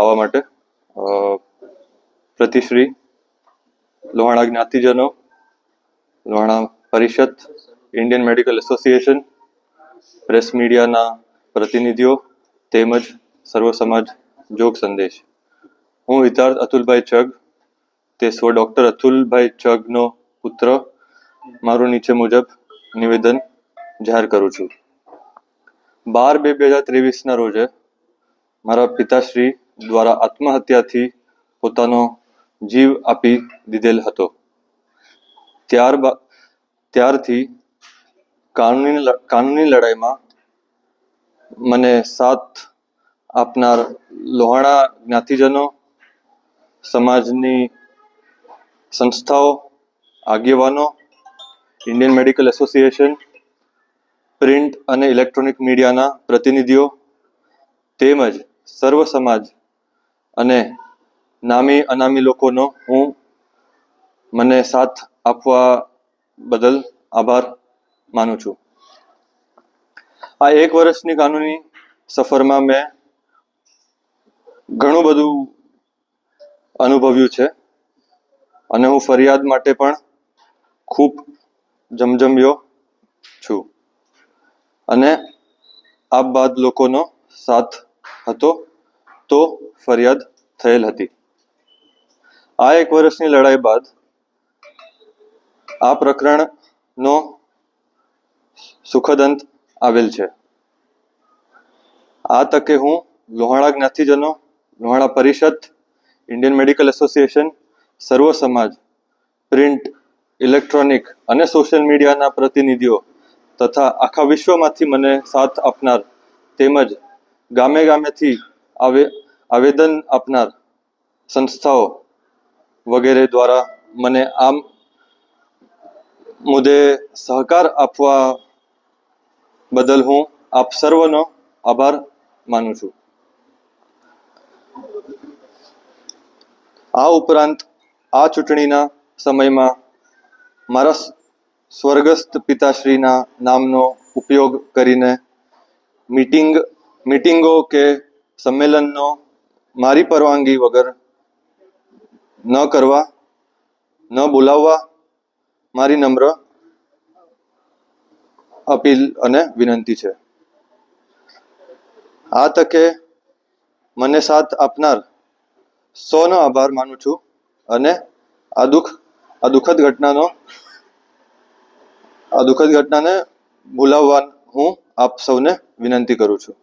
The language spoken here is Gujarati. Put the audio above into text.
આવવા માટે પ્રતિશ્રી લોહાણા જ્ઞાતિજનો, લોહાણા પરિષદ ઇન્ડિયન મેડિકલ એસોસિએશન પ્રેસ મીડિયાના પ્રતિનિધિઓ, તેમજ સર્વ સમાજ જોગ સંદેશ. હું હિતાર્થ અતુલભાઈ ચગ તે સ્વ ડૉક્ટર અતુલભાઈ ચગનો પુત્ર. મારું નીચે મુજબ નિવેદન જાહેર કરું છું. બાર બે બે હજાર ત્રેવીસના રોજે મારા પિતાશ્રી દ્વારા આત્મહત્યાથી પોતાનો જીવ આપી દીધેલ હતો. ત્યારબાદ ત્યારથી કાનૂની કાનૂની લડાઈમાં મને સાથ આપનાર લોહાણા જ્ઞાતિજનો, સમાજની સંસ્થાઓ, આગેવાનો, ઇન્ડિયન મેડિકલ એસોસિએશન, પ્રિન્ટ અને ઇલેક્ટ્રોનિક મીડિયાના પ્રતિનિધિઓ તેમજ સર્વ સમાજ અને નામી, અનામી લોકોનો હું મને સાથ આપવા બદલ આભાર માનું છું. આ એક વર્ષની કાનૂની સફરમાં મેં ઘણું બધું અનુભવ્યું છે અને હું ફરિયાદ માટે પણ ખૂબ જમજમ્યો છું અને આ બાદ લોકોનો સાથ હતો. તો ફરિયાદ થયેલ હતી. આ એક વર્ષની લડાઈ બાદ આ પ્રકરણનો સુખદ અંત આવેલ છે. આ તકે હું લોહાણા જ્ઞાતિજનો, લોહાણા પરિષદ, ઇન્ડિયન મેડિકલ એસોસિએશન, સર્વ સમાજ, પ્રિન્ટ, ઇલેક્ટ્રોનિક અને સોશિયલ મીડિયાના પ્રતિનિધિઓ તથા આખા વિશ્વમાંથી મને સાથ આપનાર તેમજ ગામે ગામેથી આવેદન આપનાર સંસ્થાઓ વગેરે દ્વારા મને આમ મુદ્દે સહકાર આપવા બદલ હું આપ સર્વનો આભાર માનું છું આ ઉપરાંત આ ચૂંટણીના સમયમાં મારા સ્વર્ગસ્થ પિતાશ્રીના નામનો ઉપયોગ કરીને મીટિંગ મીટિંગો કે સંમેલનનો મારી પરવાનગી વગર ન કરવા, ન બોલાવવા મારી નમ્ર અપીલ અને વિનંતી છે. આ તકે મને સાથ આપનાર સૌનો આભાર માનું છું અને આ દુઃખ, આ દુઃખદ ઘટનાનો, આ દુઃખદ ઘટનાને ભૂલાવવા હું આપ સૌને વિનંતી કરું છું.